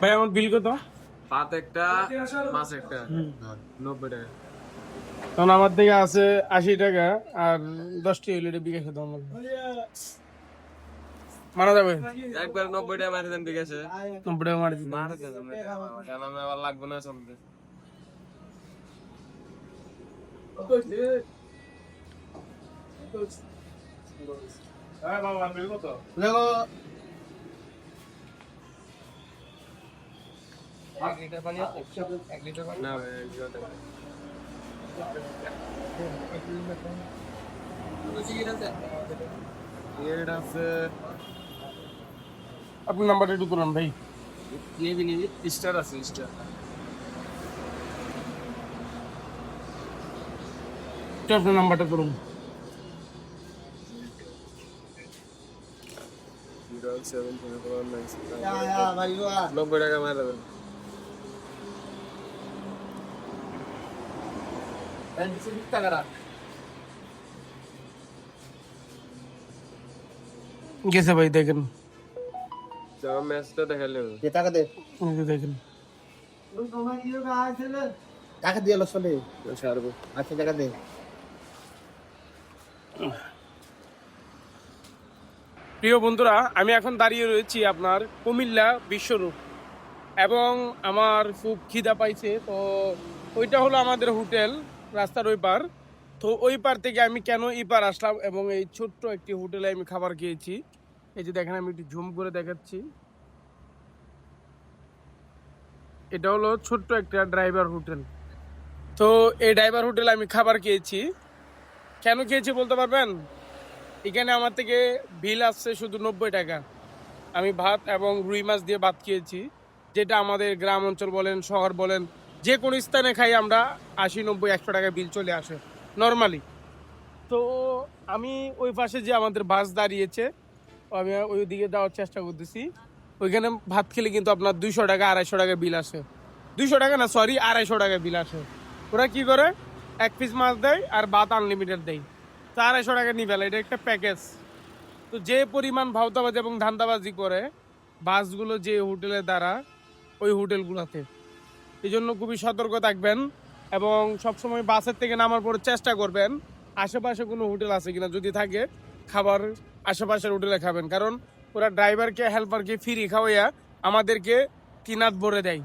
ভাই আমার বিল কত? পাত একটা মাছ একটা। নব্বই টাকা। কারণ আমার থেকে আছে আশি টাকা আর দশটি হইলে এটা বিকাশে দাম মারা যাবে। একবার নব্বই টাকা মারি দেন আছে নব্বই টাকা মারি মারি দেন কেন আমি আবার লাগবে না চলতে? না ভাই এক লিটার টাকা। এর আছে। আপনি নাম্বারটা একটু তুলান ভাই। নিবি নিবি স্টার আছে স্টার। আপনার নাম্বারটা তুলুন। জিরো সেভেন ফোর নাইন নব্বই টাকা মারা দেবেন গেছে ভাই দেখেন। যাওয়া ম্যাচটা দেখালে হবে। টাকা দে। এই যে দেখেন। টাকা দিয়ে এলো চলে সারবো আচ্ছা টাকা দে। প্রিয় বন্ধুরা আমি এখন দাঁড়িয়ে রয়েছি আপনার কুমিল্লা বিশ্বরূপ এবং আমার খুব খিদা পাইছে তো ওইটা হলো আমাদের হোটেল। রাস্তার ওই পার। তো ওই পার থেকে আমি কেন এই পার আসলাম এবং এই ছোট্ট একটি হোটেলে আমি খাবার খেয়েছি। এই যে দেখেন, আমি একটু ঝুম করে দেখাচ্ছি। এটা হলো ছোট্ট একটা ড্রাইভার হোটেল। তো এই ড্রাইভার হোটেলে আমি খাবার খেয়েছি। কেন খেয়েছি বলতে পারবেন? এখানে আমার থেকে বিল আসছে শুধু নব্বই টাকা। আমি ভাত এবং রুই মাছ দিয়ে ভাত খেয়েছি, যেটা আমাদের গ্রাম অঞ্চল বলেন, শহর বলেন যে কোনো স্থানে খাই আমরা আশি, নব্বই, একশো টাকা বিল চলে আসে নর্মালি তো আমি ওই পাশে যে আমাদের বাস দাঁড়িয়েছে, আমি ওই দিকে যাওয়ার চেষ্টা করতেছি। ওইখানে ভাত খেলে কিন্তু আপনার দুইশো টাকা, আড়াইশো টাকা বিল আসে। দুইশো টাকা না সরি আড়াইশো টাকা বিল আসে। ওরা কি করে? এক পিস মাছ দেয় আর ভাত আনলিমিটেড দেয়। তো আড়াইশো টাকা নিবে এটা একটা প্যাকেজ তো যে পরিমাণ ভাওতাবাজি এবং ধান্দাবাজি করে, বাসগুলো যে হোটেলের দ্বারা ওই হোটেলগুলোতে। এই জন্য খুবই সতর্ক থাকবেন এবং সবসময় বাসের থেকে নামার পরে চেষ্টা করবেন। আশেপাশে কোনো হোটেল আছে কিনা যদি থাকে, খাবার আশেপাশের হোটেলে খাবেন। কারণ ওরা ড্রাইভারকে, হেল্পারকে ফ্রি খাওয়াইয়া আমাদেরকে কিনাত ভরে দেয়।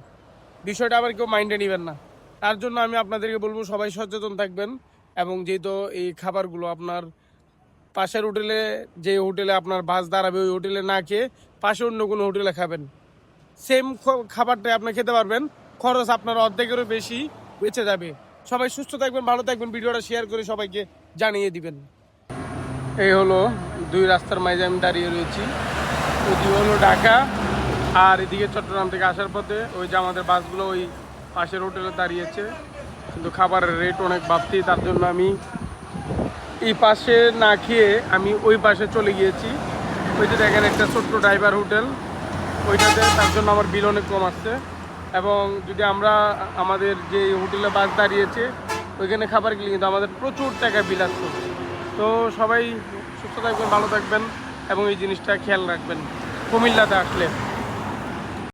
বিষয়টা আবার কেউ মাইন্ডে নেবেন না। তার জন্য আমি আপনাদেরকে বলব, সবাই সচেতন থাকবেন এবং যেহেতু এই খাবারগুলো আপনার পাশের হোটেলে, যে হোটেলে আপনার বাস দাঁড়াবে, ওই হোটেলে না খেয়ে পাশে অন্য কোনো হোটেলে খাবেন। সেম খাবারটাই আপনি খেতে পারবেন। খরচ আপনার অর্ধেকেরও বেশি বেঁচে যাবে। সবাই সুস্থ থাকবেন, ভালো থাকবেন, ভিডিওটা শেয়ার করে সবাইকে জানিয়ে দিবেন। এই হলো দুই রাস্তার মাঝে আমি দাঁড়িয়ে রয়েছি। ওদিকে হলো ঢাকা, আর এদিকে চট্টগ্রাম থেকে আসার পথে ওই যে আমাদের বাসগুলো ওই পাশের হোটেলে দাঁড়িয়েছে। কিন্তু খাবারের রেট অনেক বাড়তি, তার জন্য আমি এই পাশে না খেয়ে আমি ওই পাশে চলে গিয়েছি। ওই যে দেখেন একটা ছোট্ট ড্রাইভার হোটেল ওইটাতে তার জন্য আমার বিল অনেক কম আসছে। এবং যদি আমরা আমাদের যে হোটেলে বাস দাঁড়িয়েছে, ওইখানে খাবার গেলে কিন্তু আমাদের প্রচুর টাকা বিলাস করছে তো সবাই সুস্থ থাকবেন, ভালো থাকবেন এবং এই জিনিসটা খেয়াল রাখবেন। কুমিল্লাতে আসলে।